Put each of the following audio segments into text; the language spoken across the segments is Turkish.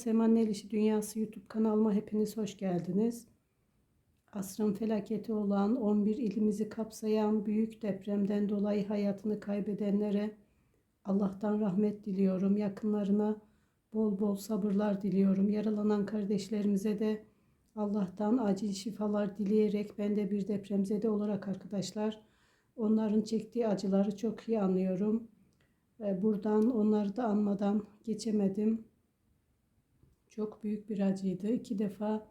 Seman El İşi Dünyası YouTube kanalıma hepiniz hoş geldiniz. Asrın felaketi olan 11 ilimizi kapsayan büyük depremden dolayı hayatını kaybedenlere Allah'tan rahmet diliyorum. Yakınlarına bol bol sabırlar diliyorum. Yaralanan kardeşlerimize de Allah'tan acil şifalar dileyerek ben de bir depremzede olarak arkadaşlar onların çektiği acıları çok iyi anlıyorum. Buradan onları da anmadan geçemedim. Çok büyük bir acıydı. İki defa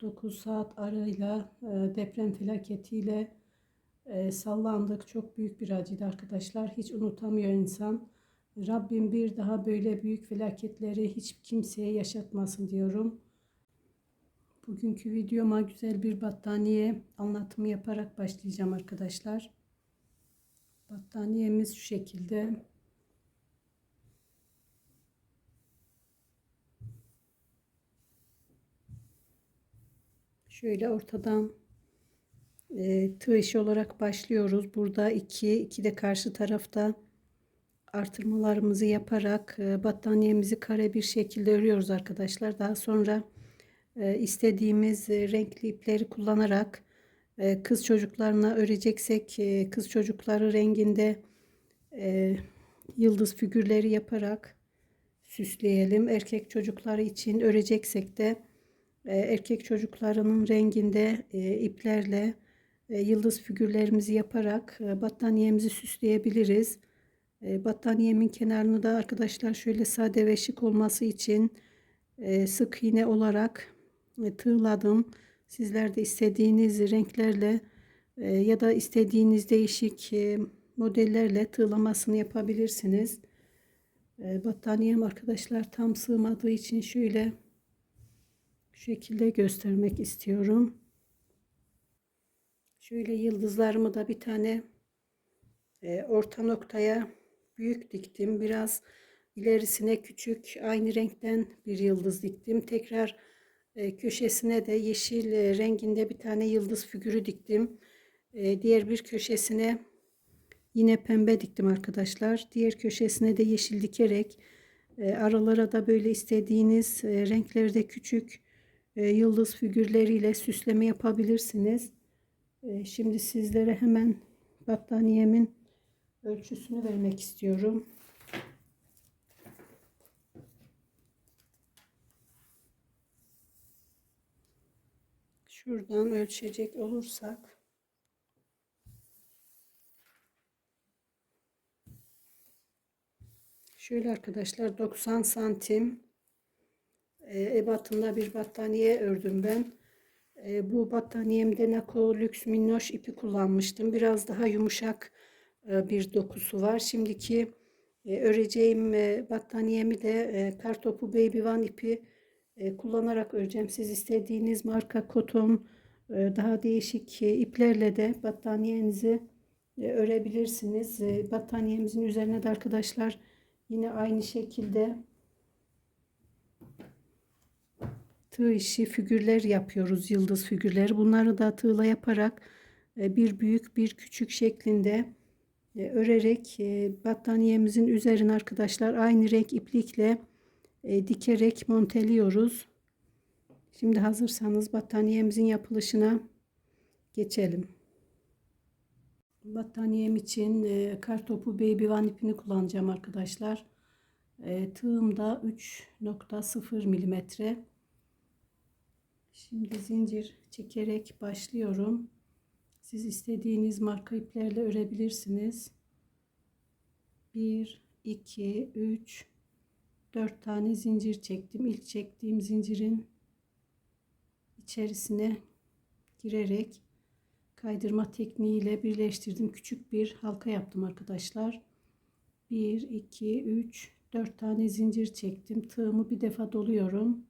9 saat arayla e, deprem felaketiyle e, sallandık. Çok büyük bir acıydı arkadaşlar. Hiç unutamıyor insan. Rabbim bir daha böyle büyük felaketleri hiç kimseye yaşatmasın diyorum. Bugünkü videoma güzel bir battaniye anlatımı yaparak başlayacağım arkadaşlar. Battaniyemiz şu şekilde. Şöyle ortadan e, tığ olarak başlıyoruz. Burada iki, iki de karşı tarafta artırmalarımızı yaparak e, battaniyemizi kare bir şekilde örüyoruz arkadaşlar. Daha sonra e, istediğimiz e, renkli ipleri kullanarak e, kız çocuklarına öreceksek e, kız çocukları renginde e, yıldız figürleri yaparak süsleyelim. Erkek çocukları için öreceksek de e, erkek çocuklarının renginde e, iplerle e, yıldız figürlerimizi yaparak e, battaniyemizi süsleyebiliriz. E, battaniyemin kenarını da arkadaşlar şöyle sade ve şık olması için sık iğne olarak e, tığladım. Sizler de istediğiniz renklerle ya da istediğiniz değişik modellerle tığlamasını yapabilirsiniz. Battaniyem arkadaşlar tam sığmadığı için şöyle şu şekilde göstermek istiyorum. Şöyle yıldızlarımı da bir tane e, orta noktaya büyük diktim. Biraz ilerisine küçük aynı renkten bir yıldız diktim. Tekrar e, köşesine de yeşil e, renginde bir tane yıldız figürü diktim. E, diğer bir köşesine yine pembe diktim arkadaşlar. Diğer köşesine de yeşil dikerek e, aralara da böyle istediğiniz e, renklerde küçük e, yıldız figürleriyle süsleme yapabilirsiniz. E, şimdi sizlere hemen battaniyemin ölçüsünü vermek istiyorum. Şuradan ölçecek olursak şöyle arkadaşlar 90 santim e, ebatında bir battaniye ördüm ben. E, bu battaniyemde Nako Lüks Minnoş ipi kullanmıştım. Biraz daha yumuşak e, bir dokusu var. Şimdiki e, öreceğim e, battaniyemi de e, Kartopu Baby One ipi e, kullanarak öreceğim. Siz istediğiniz marka koton e, daha değişik e, iplerle de battaniyenizi e, örebilirsiniz. E, battaniyemizin üzerine de arkadaşlar yine aynı şekilde tığ işi figürler yapıyoruz. Yıldız figürleri. Bunları da tığla yaparak e, bir büyük bir küçük şeklinde e, örerek e, battaniyemizin üzerine arkadaşlar aynı renk iplikle dikerek monteliyoruz. Şimdi hazırsanız battaniyemizin yapılışına geçelim. Battaniyem için kartopu baby one ipini kullanacağım arkadaşlar. Tığım da 3.0 milimetre. Şimdi zincir çekerek başlıyorum. Siz istediğiniz marka iplerle örebilirsiniz. 1, 2, 3, 4 tane zincir çektim. İlk çektiğim zincirin içerisine girerek kaydırma tekniğiyle birleştirdim. Küçük bir halka yaptım arkadaşlar. 1, 2, 3, 4 tane zincir çektim. Tığımı bir defa doluyorum.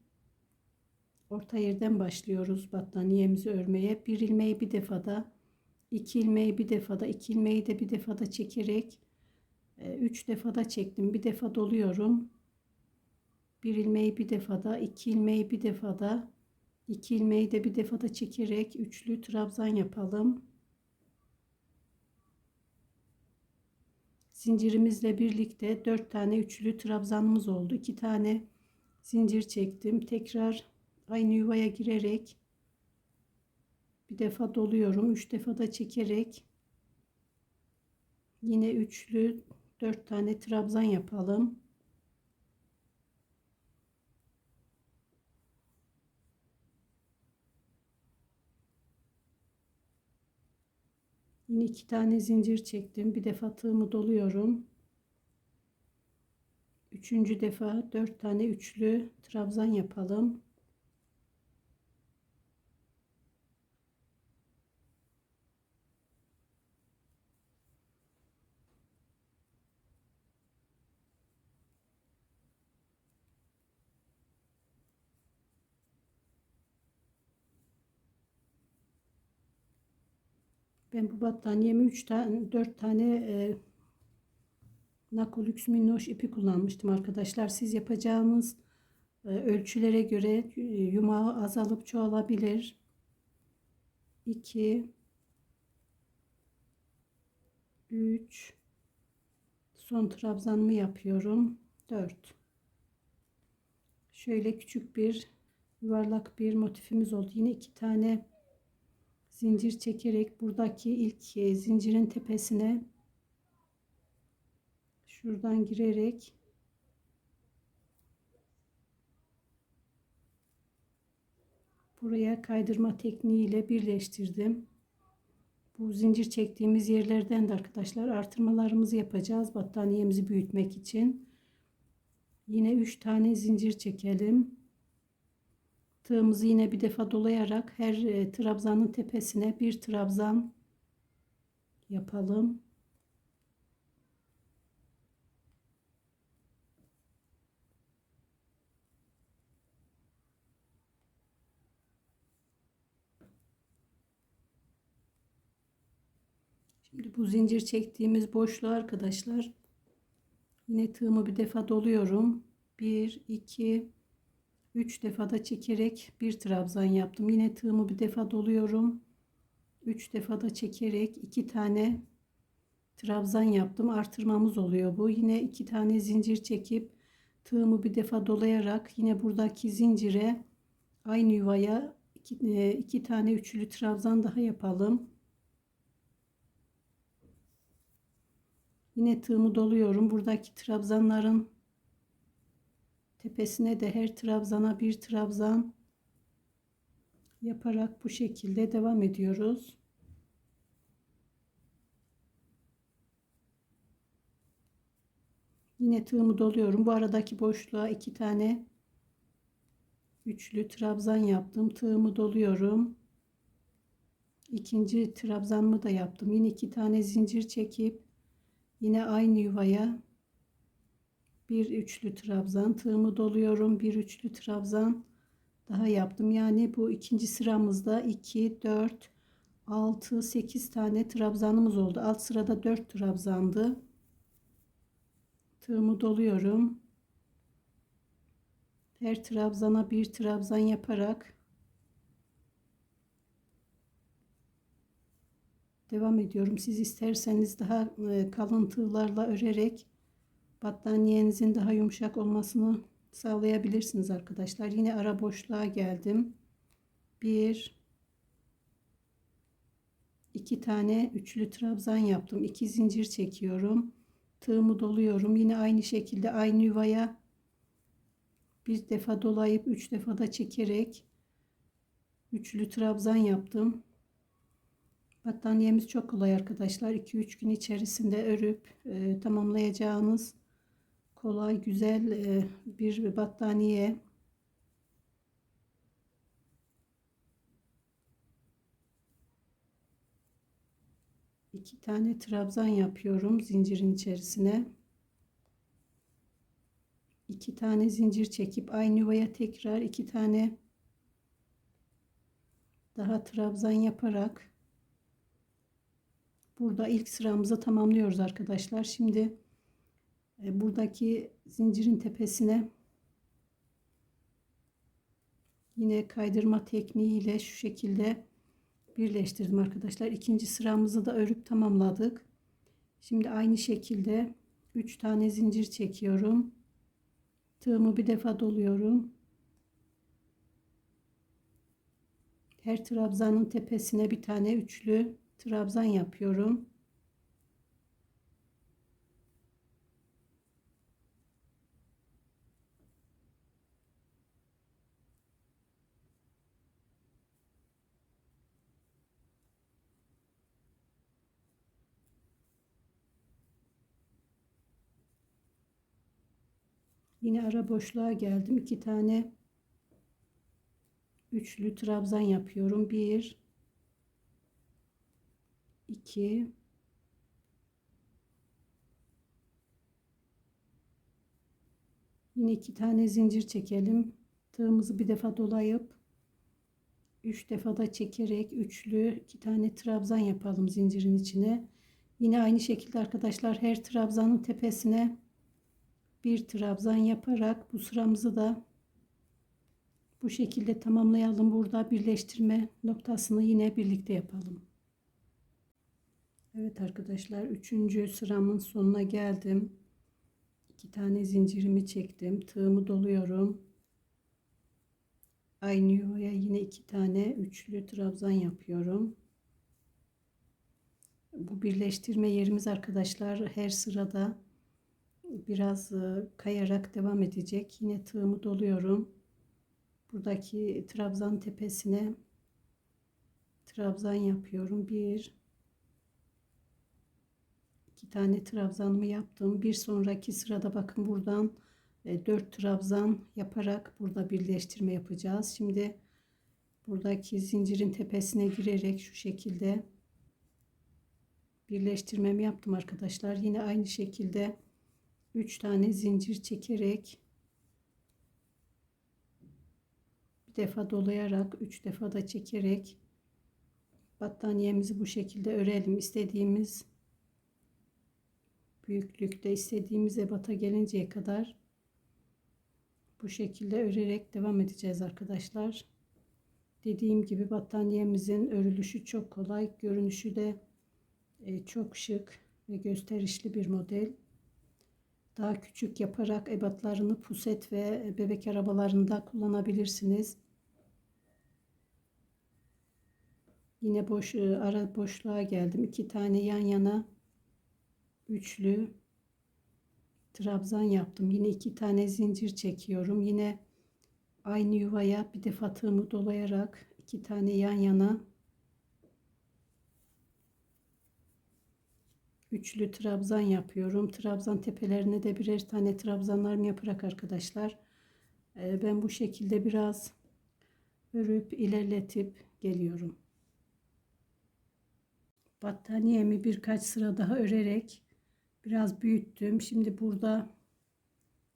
Orta yerden başlıyoruz battaniyemizi örmeye. Bir ilmeği bir defada, iki ilmeği bir defada, iki ilmeği de bir defada çekerek e, üç defada çektim. Bir defa doluyorum. Bir ilmeği bir defada, iki ilmeği bir defada, iki ilmeği de bir defada çekerek üçlü trabzan yapalım. Zincirimizle birlikte dört tane üçlü trabzanımız oldu. İki tane zincir çektim. Tekrar aynı yuvaya girerek bir defa doluyorum. Üç defa da çekerek yine üçlü dört tane trabzan yapalım. Yine iki tane zincir çektim. Bir defa tığımı doluyorum. Üçüncü defa dört tane üçlü trabzan yapalım. Ben bu battaniyemi 3 tane 4 tane e, Nakolux minnoş ipi kullanmıştım arkadaşlar. Siz yapacağınız e, ölçülere göre e, yumağı azalıp çoğalabilir. 2 3 son trabzanımı yapıyorum. 4 Şöyle küçük bir yuvarlak bir motifimiz oldu. Yine iki tane zincir çekerek buradaki ilk e, zincirin tepesine şuradan girerek buraya kaydırma tekniğiyle birleştirdim. Bu zincir çektiğimiz yerlerden de arkadaşlar artırmalarımızı yapacağız battaniyemizi büyütmek için. Yine 3 tane zincir çekelim. Tığımızı yine bir defa dolayarak her e, trabzanın tepesine bir trabzan yapalım. Şimdi bu zincir çektiğimiz boşluğu arkadaşlar yine tığımı bir defa doluyorum. 1 2 3 defa da çekerek bir trabzan yaptım. Yine tığımı bir defa doluyorum. 3 defa da çekerek 2 tane trabzan yaptım. Artırmamız oluyor bu. Yine 2 tane zincir çekip tığımı bir defa dolayarak yine buradaki zincire aynı yuvaya 2 tane üçlü trabzan daha yapalım. Yine tığımı doluyorum. Buradaki trabzanların tepesine de her trabzana bir trabzan yaparak bu şekilde devam ediyoruz. Yine tığımı doluyorum. Bu aradaki boşluğa iki tane üçlü trabzan yaptım. Tığımı doluyorum. İkinci trabzanımı da yaptım. Yine iki tane zincir çekip yine aynı yuvaya bir üçlü trabzan tığımı doluyorum bir üçlü trabzan daha yaptım. Yani bu ikinci sıramızda 2 4 6 8 tane trabzanımız oldu. Alt sırada 4 trabzandı. Tığımı doluyorum. Her trabzana bir trabzan yaparak devam ediyorum. Siz isterseniz daha e, kalın tığlarla örerek battaniyenizin daha yumuşak olmasını sağlayabilirsiniz arkadaşlar. Yine ara boşluğa geldim. Bir, iki tane üçlü trabzan yaptım. İki zincir çekiyorum. Tığımı doluyorum. Yine aynı şekilde aynı yuvaya bir defa dolayıp üç defa da çekerek üçlü trabzan yaptım. Battaniyemiz çok kolay arkadaşlar. 2-3 gün içerisinde örüp e, tamamlayacağınız kolay güzel e, bir battaniye iki tane trabzan yapıyorum zincirin içerisine. İki tane zincir çekip aynı yuvaya tekrar iki tane daha trabzan yaparak burada ilk sıramızı tamamlıyoruz arkadaşlar. Şimdi buradaki zincirin tepesine yine kaydırma tekniğiyle şu şekilde birleştirdim arkadaşlar. İkinci sıramızı da örüp tamamladık. Şimdi aynı şekilde 3 tane zincir çekiyorum. Tığımı bir defa doluyorum. Her trabzanın tepesine bir tane üçlü trabzan yapıyorum. Yine ara boşluğa geldim. iki tane üçlü trabzan yapıyorum. Bir, iki, yine iki tane zincir çekelim. Tığımızı bir defa dolayıp üç defa da çekerek üçlü iki tane trabzan yapalım zincirin içine. Yine aynı şekilde arkadaşlar her trabzanın tepesine bir trabzan yaparak bu sıramızı da bu şekilde tamamlayalım. Burada birleştirme noktasını yine birlikte yapalım. Evet arkadaşlar üçüncü sıramın sonuna geldim. İki tane zincirimi çektim. Tığımı doluyorum. Aynı yuvaya yine iki tane üçlü trabzan yapıyorum. Bu birleştirme yerimiz arkadaşlar her sırada biraz e, kayarak devam edecek. Yine tığımı doluyorum. Buradaki trabzan tepesine trabzan yapıyorum. Bir iki tane trabzanımı yaptım. Bir sonraki sırada bakın buradan e, 4 trabzan yaparak burada birleştirme yapacağız. Şimdi buradaki zincirin tepesine girerek şu şekilde birleştirmemi yaptım arkadaşlar. Yine aynı şekilde 3 tane zincir çekerek bir defa dolayarak 3 defa da çekerek battaniyemizi bu şekilde örelim. istediğimiz büyüklükte istediğimiz ebata gelinceye kadar bu şekilde örerek devam edeceğiz arkadaşlar. Dediğim gibi battaniyemizin örülüşü çok kolay. Görünüşü de e, çok şık ve gösterişli bir model daha küçük yaparak ebatlarını puset ve bebek arabalarında kullanabilirsiniz. Yine boş e, ara boşluğa geldim. İki tane yan yana üçlü trabzan yaptım. Yine iki tane zincir çekiyorum. Yine aynı yuvaya bir defa tığımı dolayarak iki tane yan yana üçlü trabzan yapıyorum. Trabzan tepelerine de birer tane trabzanlarımı yaparak arkadaşlar e, ben bu şekilde biraz örüp ilerletip geliyorum. Battaniyemi birkaç sıra daha örerek biraz büyüttüm. Şimdi burada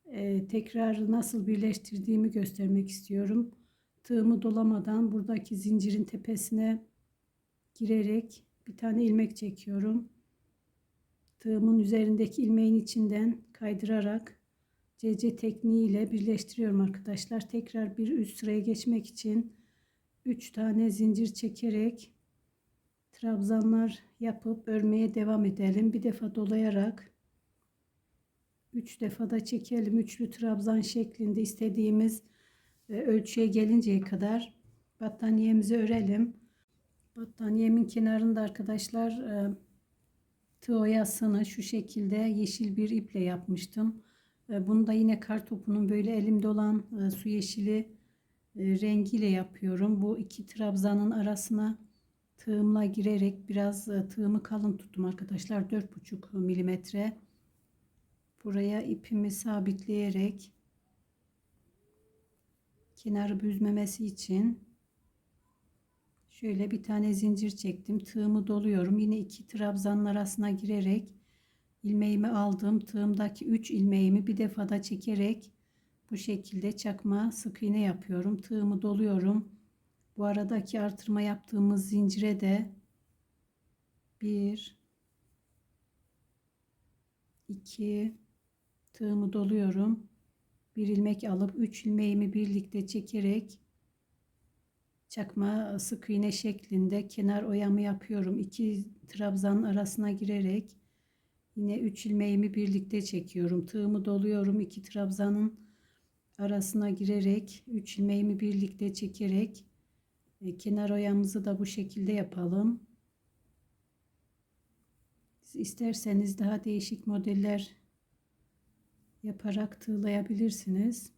e, tekrar nasıl birleştirdiğimi göstermek istiyorum. Tığımı dolamadan buradaki zincirin tepesine girerek bir tane ilmek çekiyorum tığımın üzerindeki ilmeğin içinden kaydırarak CC tekniği ile birleştiriyorum arkadaşlar. Tekrar bir üst sıraya geçmek için 3 tane zincir çekerek trabzanlar yapıp örmeye devam edelim. Bir defa dolayarak 3 defa da çekelim. Üçlü trabzan şeklinde istediğimiz e, ölçüye gelinceye kadar battaniyemizi örelim. Battaniyemin kenarında arkadaşlar e, tığ oyasını şu şekilde yeşil bir iple yapmıştım. E, bunu da yine kar topunun böyle elimde olan e, su yeşili e, rengiyle yapıyorum. Bu iki trabzanın arasına tığımla girerek biraz tığımı kalın tuttum arkadaşlar. 4,5 milimetre. Buraya ipimi sabitleyerek kenarı büzmemesi için Şöyle bir tane zincir çektim. Tığımı doluyorum. Yine iki trabzanın arasına girerek ilmeğimi aldım. Tığımdaki 3 ilmeğimi bir defada çekerek bu şekilde çakma sık iğne yapıyorum. Tığımı doluyorum. Bu aradaki artırma yaptığımız zincire de 1 2 tığımı doluyorum. Bir ilmek alıp 3 ilmeğimi birlikte çekerek çakma sık iğne şeklinde kenar oyamı yapıyorum. İki trabzanın arasına girerek yine 3 ilmeğimi birlikte çekiyorum. Tığımı doluyorum. iki trabzanın arasına girerek 3 ilmeğimi birlikte çekerek e, kenar oyamızı da bu şekilde yapalım. Siz isterseniz daha değişik modeller yaparak tığlayabilirsiniz.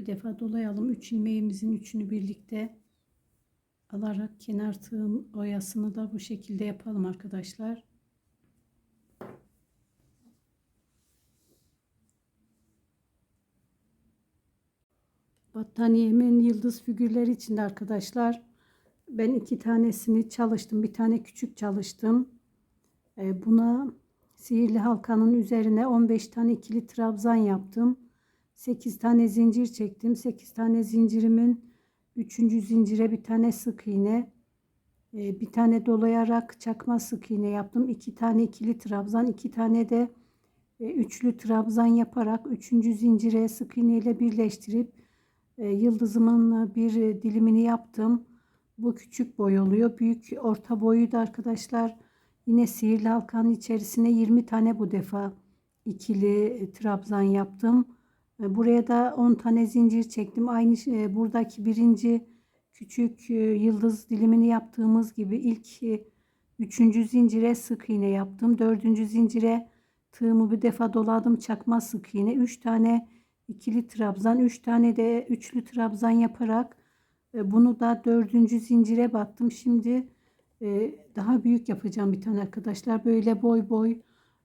Bir defa dolayalım. 3 ilmeğimizin üçünü birlikte alarak kenar tığım oyasını da bu şekilde yapalım arkadaşlar. Battaniyemin yıldız figürleri içinde arkadaşlar. Ben iki tanesini çalıştım. Bir tane küçük çalıştım. Ee, buna sihirli halkanın üzerine 15 tane ikili trabzan yaptım. 8 tane zincir çektim. 8 tane zincirimin 3. zincire bir tane sık iğne, e, bir tane dolayarak çakma sık iğne yaptım. 2 tane ikili trabzan, 2 tane de e, üçlü trabzan yaparak 3. zincire sık iğne ile birleştirip e, yıldızımın bir dilimini yaptım. Bu küçük boy oluyor. Büyük orta boyu da arkadaşlar yine sihirli halkanın içerisine 20 tane bu defa ikili trabzan yaptım. E, buraya da 10 tane zincir çektim. Aynı e, buradaki birinci küçük e, yıldız dilimini yaptığımız gibi ilk üçüncü zincire sık iğne yaptım. Dördüncü zincire tığımı bir defa doladım. Çakma sık iğne. Üç tane ikili trabzan. Üç tane de üçlü trabzan yaparak bunu da dördüncü zincire battım. Şimdi daha büyük yapacağım bir tane arkadaşlar. Böyle boy boy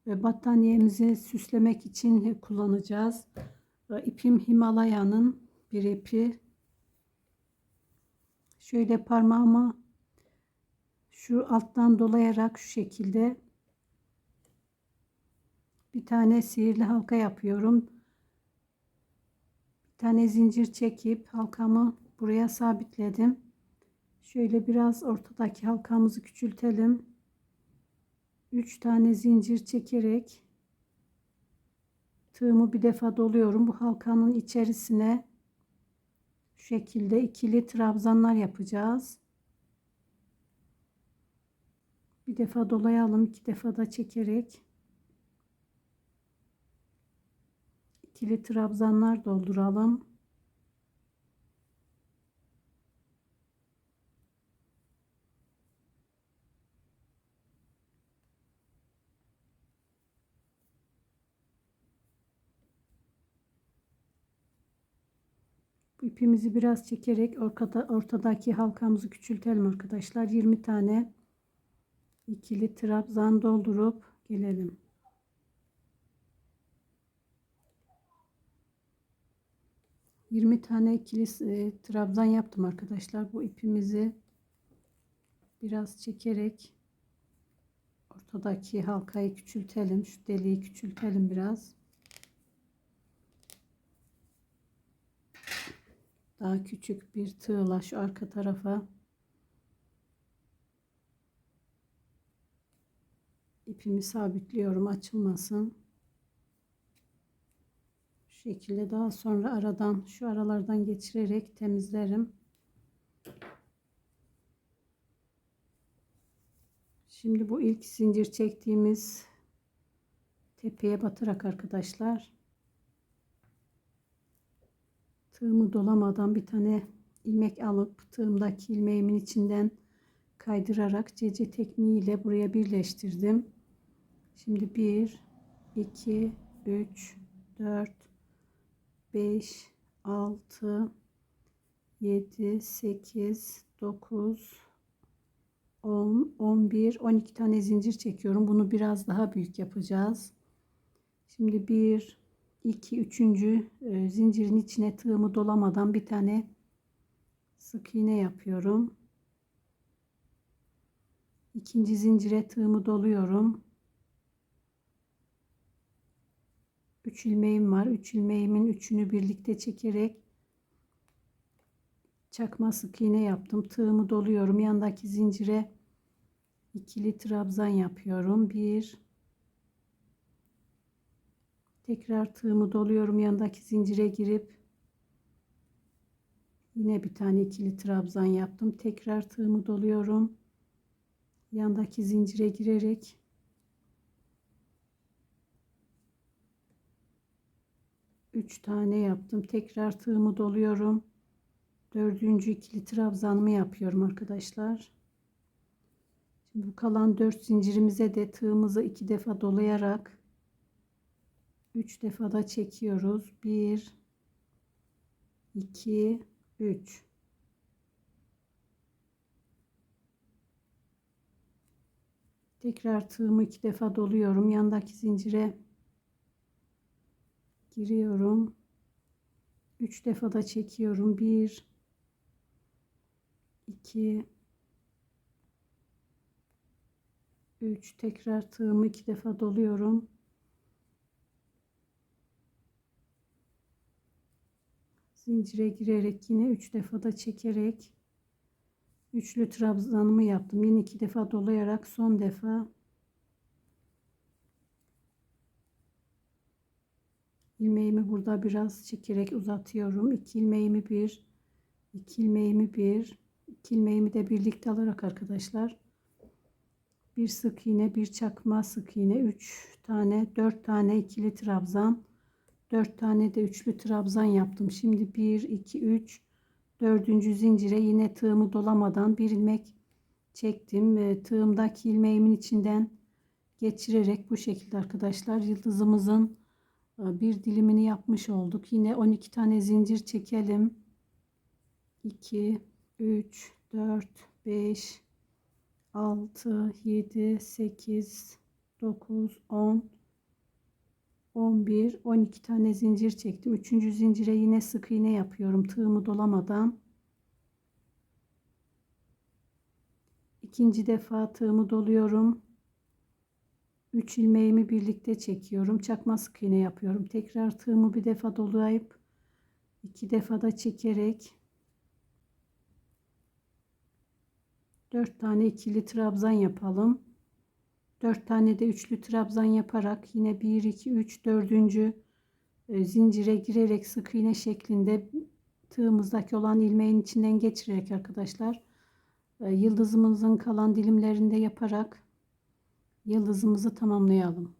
battaniyemizi süslemek için kullanacağız. İpim Himalaya'nın bir ipi. Şöyle parmağımı şu alttan dolayarak şu şekilde bir tane sihirli halka yapıyorum. Bir tane zincir çekip halkamı buraya sabitledim. Şöyle biraz ortadaki halkamızı küçültelim. 3 tane zincir çekerek tığımı bir defa doluyorum. Bu halkanın içerisine şu şekilde ikili trabzanlar yapacağız. Bir defa dolayalım. iki defa da çekerek ikili trabzanlar dolduralım. İpimizi biraz çekerek ortada, ortadaki halkamızı küçültelim arkadaşlar. 20 tane ikili trabzan doldurup gelelim. Yirmi tane ikili e, trabzan yaptım arkadaşlar. Bu ipimizi biraz çekerek ortadaki halkayı küçültelim. Şu deliği küçültelim biraz. Daha küçük bir tığla şu arka tarafa. İpimi sabitliyorum açılmasın. Şu şekilde daha sonra aradan şu aralardan geçirerek temizlerim. Şimdi bu ilk zincir çektiğimiz tepeye batarak arkadaşlar tığımı dolamadan bir tane ilmek alıp tığımdaki ilmeğimin içinden kaydırarak cece tekniğiyle buraya birleştirdim. Şimdi 1 2 3 4 5 6 7 8 9 10 11 12 tane zincir çekiyorum. Bunu biraz daha büyük yapacağız. Şimdi 1 2 üçüncü e, zincirin içine tığımı dolamadan bir tane sık iğne yapıyorum. İkinci zincire tığımı doluyorum. 3 ilmeğim var. 3 ilmeğimin üçünü birlikte çekerek çakma sık iğne yaptım. Tığımı doluyorum. Yandaki zincire ikili trabzan yapıyorum. 1 Tekrar tığımı doluyorum. Yanındaki zincire girip yine bir tane ikili trabzan yaptım. Tekrar tığımı doluyorum. yandaki zincire girerek üç tane yaptım. Tekrar tığımı doluyorum. Dördüncü ikili trabzanımı yapıyorum arkadaşlar. Şimdi bu kalan dört zincirimize de tığımızı iki defa dolayarak üç defa da çekiyoruz. Bir, iki, üç. Tekrar tığımı iki defa doluyorum. Yandaki zincire giriyorum. Üç defa da çekiyorum. Bir, iki, üç. Tekrar tığımı iki defa doluyorum. Zincire girerek yine üç defa da çekerek üçlü trabzanımı yaptım. Yine iki defa dolayarak son defa ilmeğimi burada biraz çekerek uzatıyorum. İki ilmeğimi bir, iki ilmeğimi bir, iki ilmeğimi de birlikte alarak arkadaşlar bir sık iğne, bir çakma sık iğne, üç tane, dört tane ikili trabzan, dört tane de üçlü trabzan yaptım. Şimdi bir, iki, üç, dördüncü zincire yine tığımı dolamadan bir ilmek çektim. E, tığımdaki ilmeğimin içinden geçirerek bu şekilde arkadaşlar yıldızımızın e, bir dilimini yapmış olduk. Yine 12 tane zincir çekelim. 2 3 4 5 6 7 8 9 10 11 12 tane zincir çektim. Üçüncü zincire yine sık iğne yapıyorum. Tığımı dolamadan. İkinci defa tığımı doluyorum. 3 ilmeğimi birlikte çekiyorum. Çakma sık iğne yapıyorum. Tekrar tığımı bir defa dolayıp iki defa da çekerek 4 tane ikili trabzan yapalım. 4 tane de üçlü trabzan yaparak yine 1 2 3 4. zincire girerek sık iğne şeklinde tığımızdaki olan ilmeğin içinden geçirerek arkadaşlar e, yıldızımızın kalan dilimlerinde yaparak yıldızımızı tamamlayalım.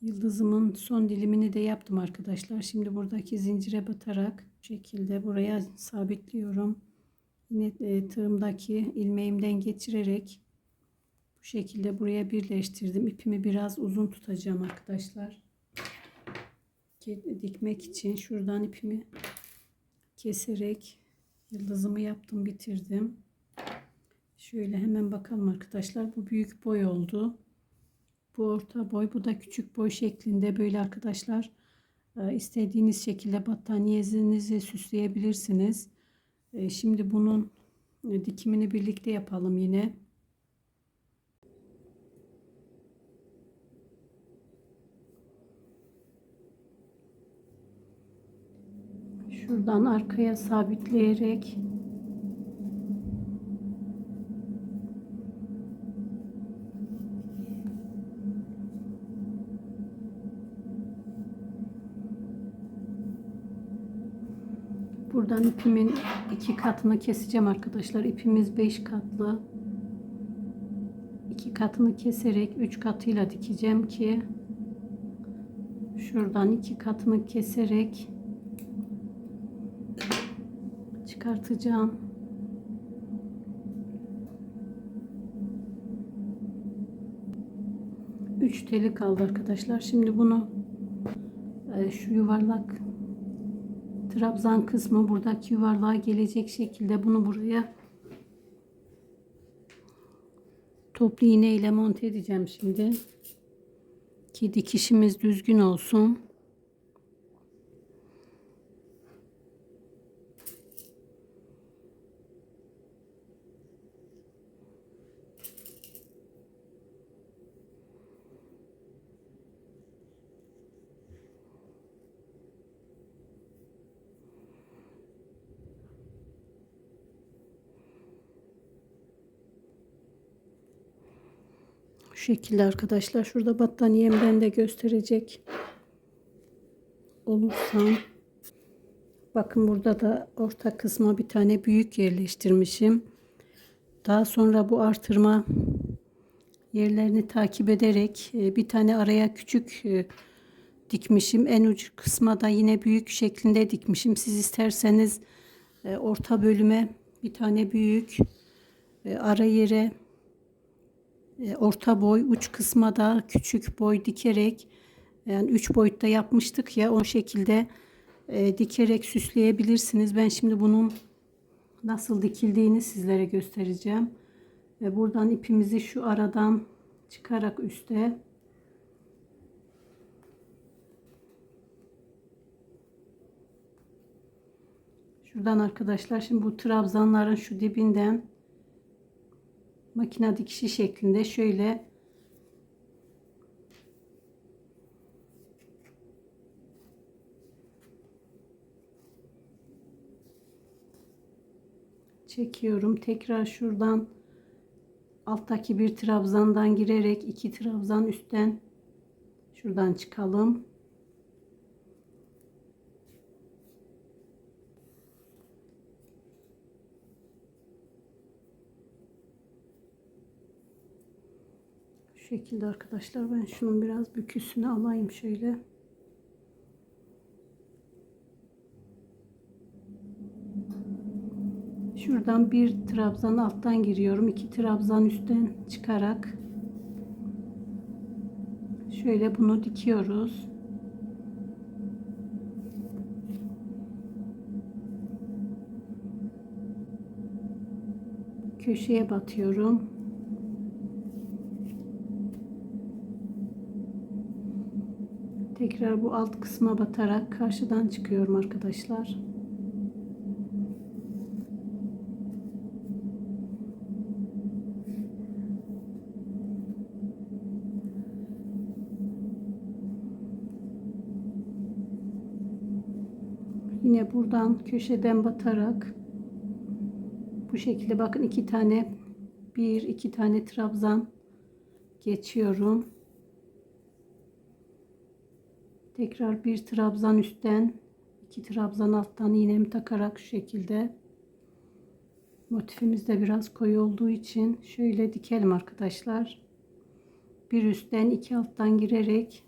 Yıldızımın son dilimini de yaptım arkadaşlar. Şimdi buradaki zincire batarak bu şekilde buraya sabitliyorum. Yine e, tığımdaki ilmeğimden geçirerek şekilde buraya birleştirdim. İpimi biraz uzun tutacağım arkadaşlar. Dikmek için şuradan ipimi keserek yıldızımı yaptım bitirdim. Şöyle hemen bakalım arkadaşlar. Bu büyük boy oldu. Bu orta boy. Bu da küçük boy şeklinde böyle arkadaşlar. E, istediğiniz şekilde battaniyenizi süsleyebilirsiniz. E, şimdi bunun dikimini birlikte yapalım yine. Şuradan arkaya sabitleyerek Buradan ipimin iki katını keseceğim arkadaşlar. İpimiz beş katlı. iki katını keserek üç katıyla dikeceğim ki şuradan iki katını keserek çıkartacağım. Üç teli kaldı arkadaşlar. Şimdi bunu e, şu yuvarlak trabzan kısmı buradaki yuvarlığa gelecek şekilde bunu buraya toplu iğne ile monte edeceğim şimdi ki dikişimiz düzgün olsun. Şu şekilde arkadaşlar. Şurada battaniyemden de gösterecek olursam. Bakın burada da orta kısma bir tane büyük yerleştirmişim. Daha sonra bu artırma yerlerini takip ederek e, bir tane araya küçük e, dikmişim. En uç kısma da yine büyük şeklinde dikmişim. Siz isterseniz e, orta bölüme bir tane büyük ara yere orta boy uç kısma da küçük boy dikerek yani üç boyutta yapmıştık ya o şekilde e, dikerek süsleyebilirsiniz. Ben şimdi bunun nasıl dikildiğini sizlere göstereceğim. Ve buradan ipimizi şu aradan çıkarak üste Şuradan arkadaşlar şimdi bu trabzanların şu dibinden makine dikişi şeklinde şöyle çekiyorum. Tekrar şuradan alttaki bir trabzandan girerek iki trabzan üstten şuradan çıkalım. Şu şekilde arkadaşlar ben şunun biraz büküsünü alayım şöyle. Şuradan bir trabzan alttan giriyorum. iki trabzan üstten çıkarak şöyle bunu dikiyoruz. Köşeye batıyorum. Tekrar bu alt kısma batarak karşıdan çıkıyorum arkadaşlar. Yine buradan köşeden batarak bu şekilde bakın iki tane bir iki tane trabzan geçiyorum. Tekrar bir trabzan üstten iki trabzan alttan iğnemi takarak şu şekilde motifimiz de biraz koyu olduğu için şöyle dikelim arkadaşlar. Bir üstten iki alttan girerek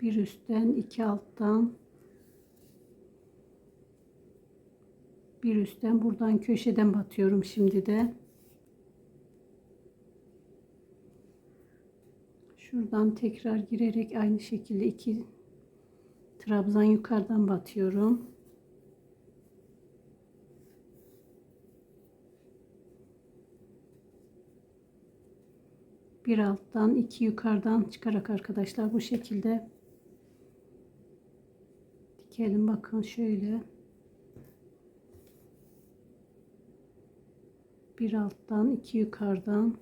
bir üstten iki alttan bir üstten buradan köşeden batıyorum şimdi de şuradan tekrar girerek aynı şekilde iki trabzan yukarıdan batıyorum. Bir alttan iki yukarıdan çıkarak arkadaşlar bu şekilde dikelim. Bakın şöyle. Bir alttan iki yukarıdan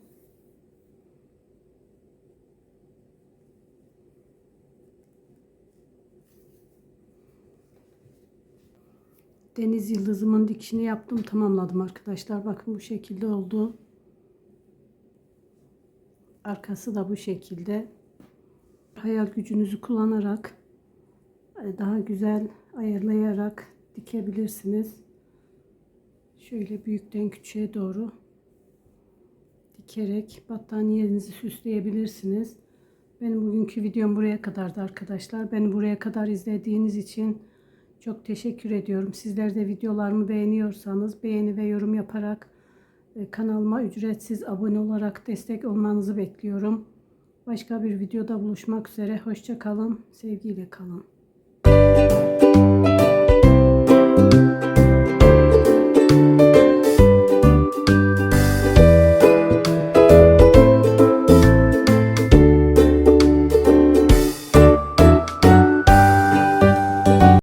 deniz yıldızımın dikişini yaptım tamamladım arkadaşlar bakın bu şekilde oldu arkası da bu şekilde hayal gücünüzü kullanarak e, daha güzel ayarlayarak dikebilirsiniz. Şöyle büyükten küçüğe doğru dikerek battaniyenizi süsleyebilirsiniz. Benim bugünkü videom buraya kadardı arkadaşlar. Beni buraya kadar izlediğiniz için çok teşekkür ediyorum. Sizler de videolarımı beğeniyorsanız beğeni ve yorum yaparak e, kanalıma ücretsiz abone olarak destek olmanızı bekliyorum. Başka bir videoda buluşmak üzere. Hoşça kalın. Sevgiyle kalın.